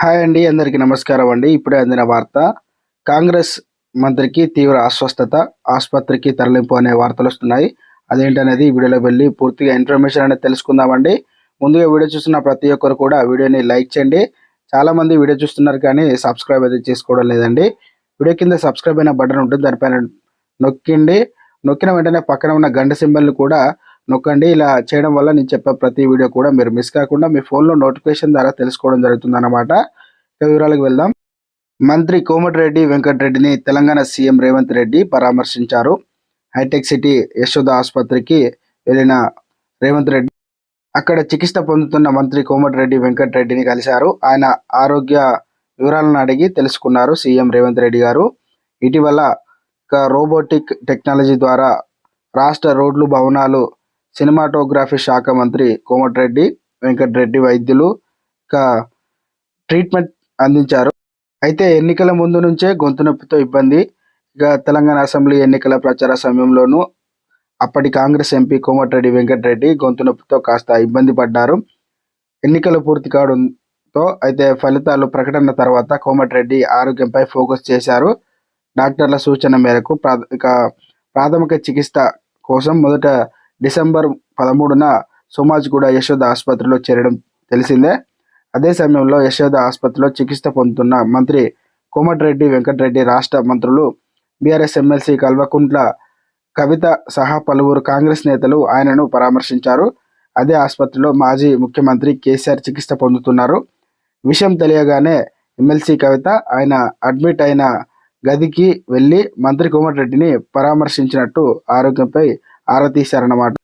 Hi అండి అందరికీ నమస్కారం అండి. ఇప్పుడే అందిన వార్త కాంగ్రెస్ మంత్రికి తీవ్ర అస్వస్థత ఆసుపత్రికి తరలింపు అనే వార్తలు వస్తున్నాయి. అదేంటనేది ఈ వీడియోలో వెళ్ళి పూర్తిగా ఇన్ఫర్మేషన్ అనేది తెలుసుకుందామండి ముందుగా వీడియో చూస్తున్న ప్రతి ఒక్కరు కూడా వీడియోని లైక్ చేయండి. చాలా మంది వీడియో చూస్తున్నారు కానీ సబ్స్క్రైబ్ అయితే చేసుకోవడం లేదండి. వీడియో కింద సబ్స్క్రైబ్ అయిన బటన్ ఉంటుంది దానిపైన నొక్కండి. నొక్కిన వెంటనే పక్కన ఉన్న గంట సింబల్ని కూడా నొక్కండి. ఇలా చేయడం వల్ల నేను చెప్పే ప్రతి వీడియో కూడా మీరు మిస్ కాకుండా మీ ఫోన్లో నోటిఫికేషన్ ద్వారా తెలుసుకోవడం జరుగుతుంది అన్నమాట వివరాలకు వెళ్దాం. మంత్రి కోమటిరెడ్డి వెంకటరెడ్డిని తెలంగాణ సీఎం రేవంత్ రెడ్డి పరామర్శించారు. హైటెక్ సిటీ యశోద ఆసుపత్రికి వెళ్ళిన రేవంత్ రెడ్డి అక్కడ చికిత్స పొందుతున్న మంత్రి కోమటిరెడ్డి వెంకటరెడ్డిని కలిశారు. ఆయన ఆరోగ్య వివరాలను అడిగి తెలుసుకున్నారు సీఎం రేవంత్ రెడ్డి గారు. ఇటీవల రోబోటిక్ టెక్నాలజీ ద్వారా రాష్ట్ర రోడ్లు భవనాలు సినిమాటోగ్రఫీ శాఖ మంత్రి కోమటిరెడ్డి వెంకటరెడ్డి వైద్యులు ఇక ట్రీట్మెంట్ అందించారు. అయితే ఎన్నికల ముందు నుంచే గొంతు నొప్పితో ఇబ్బంది. ఇక తెలంగాణ అసెంబ్లీ ఎన్నికల ప్రచార సమయంలోనూ అప్పటి కాంగ్రెస్ ఎంపీ కోమటిరెడ్డి వెంకటరెడ్డి గొంతు నొప్పితో కాస్త ఇబ్బంది పడ్డారు. ఎన్నికలు పూర్తి కావడంతో అయితే ఫలితాలు ప్రకటన తర్వాత కోమటిరెడ్డి ఆరోగ్యంపై ఫోకస్ చేశారు. డాక్టర్ల సూచన మేరకు ప్రా- ప్రాథమిక చికిత్స కోసం మొదట డిసెంబర్ పదమూడున సోమాజిగూడ యశోద ఆసుపత్రిలో చేరడం తెలిసిందే. అదే సమయంలో యశోద ఆసుపత్రిలో చికిత్స పొందుతున్న మంత్రి కోమటిరెడ్డి వెంకటరెడ్డి రాష్ట్ర మంత్రులు బీఆర్ఎస్ ఎమ్మెల్సీ కల్వకుంట్ల కవిత సహా పలువురు కాంగ్రెస్ నేతలు ఆయనను పరామర్శించారు. అదే ఆసుపత్రిలో మాజీ ముఖ్యమంత్రి కేసీఆర్ చికిత్స పొందుతున్నారు. విషయం తెలియగానే ఎమ్మెల్సీ కవిత ఆయన అడ్మిట్ అయిన గదికి వెళ్ళి మంత్రి కోమటిరెడ్డిని పరామర్శించినట్టు ఆరోగ్యంపై ఆరా తీశారన్నమాట